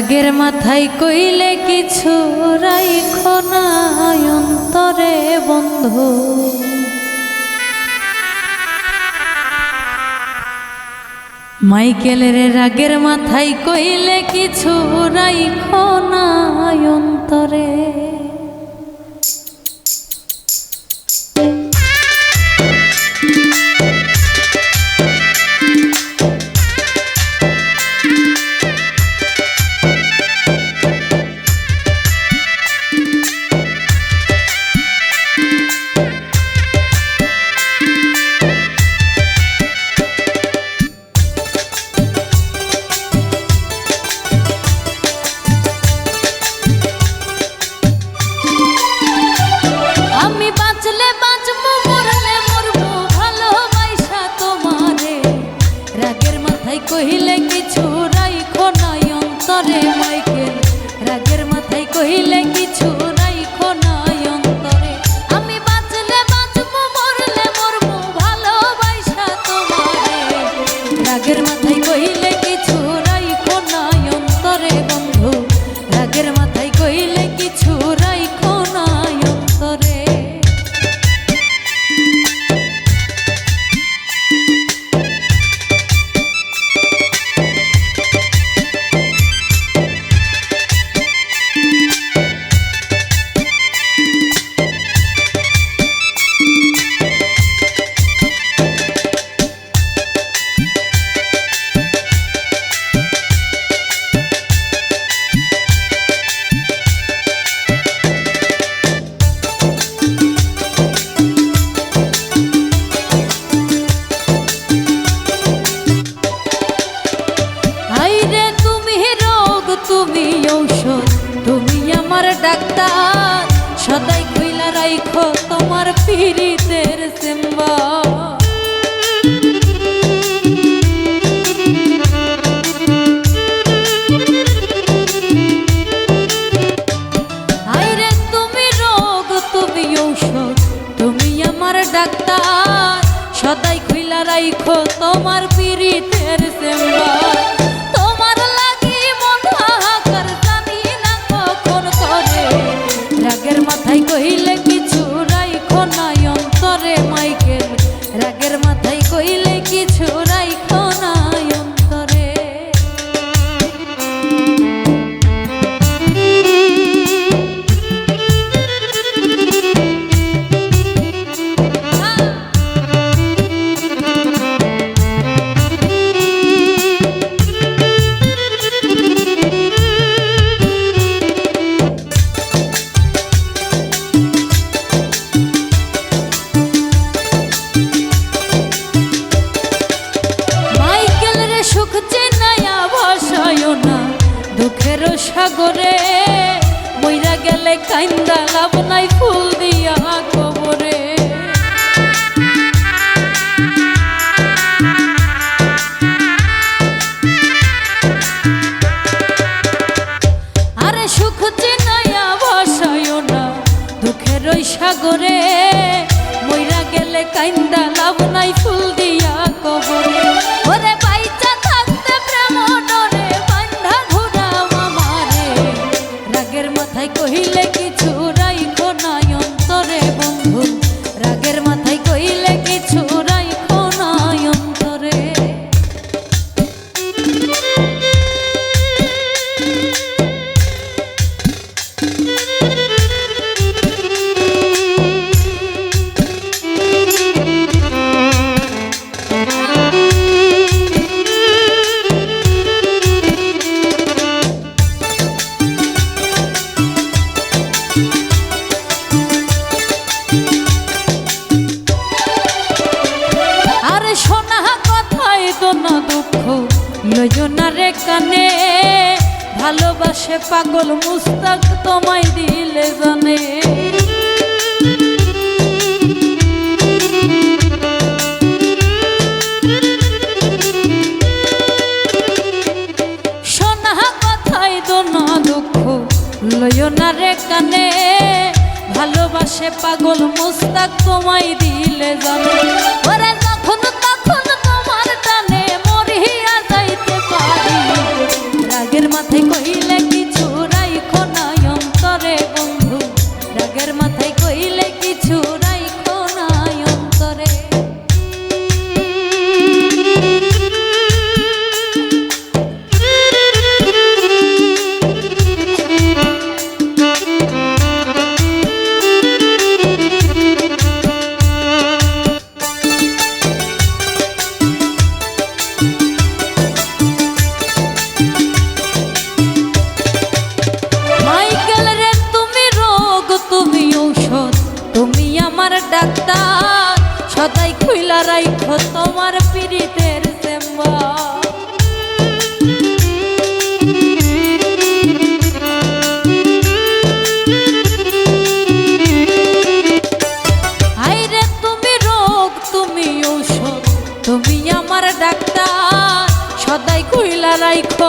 রাগের মাথায় কইলে কিছু রাইখো না অন্তরে বন্ধু। মাইকেলের রাগের মাথায় কইলে কিছু রাইখো না অন্তরে। করে মা। আমার পীড়িতের সিম্বা। ডাক্তার। সদাই খুইলা রাইখো তোমার করে মইরা গেলে কান্দা লাভ নাই ফুল দিয়া কবরে। আরে সুখ চিনাইয়া বসায় না, দুঃখের ওই সাগরে। মইরা গেলে কান্দা লাভ নাই ফুল ভালোবাসে পাগল মুস্তাক, তোমায় দিলে জানে। লইও না রে কানে। ভালোবাসে পাগল মুস্তাক, তোমায় দিলে জানে। ওরা যখন তখন রাইখো তোমার পীড়িতের হাইরে তুমি আমার ডাক্তার সদাই কইলা রাইখো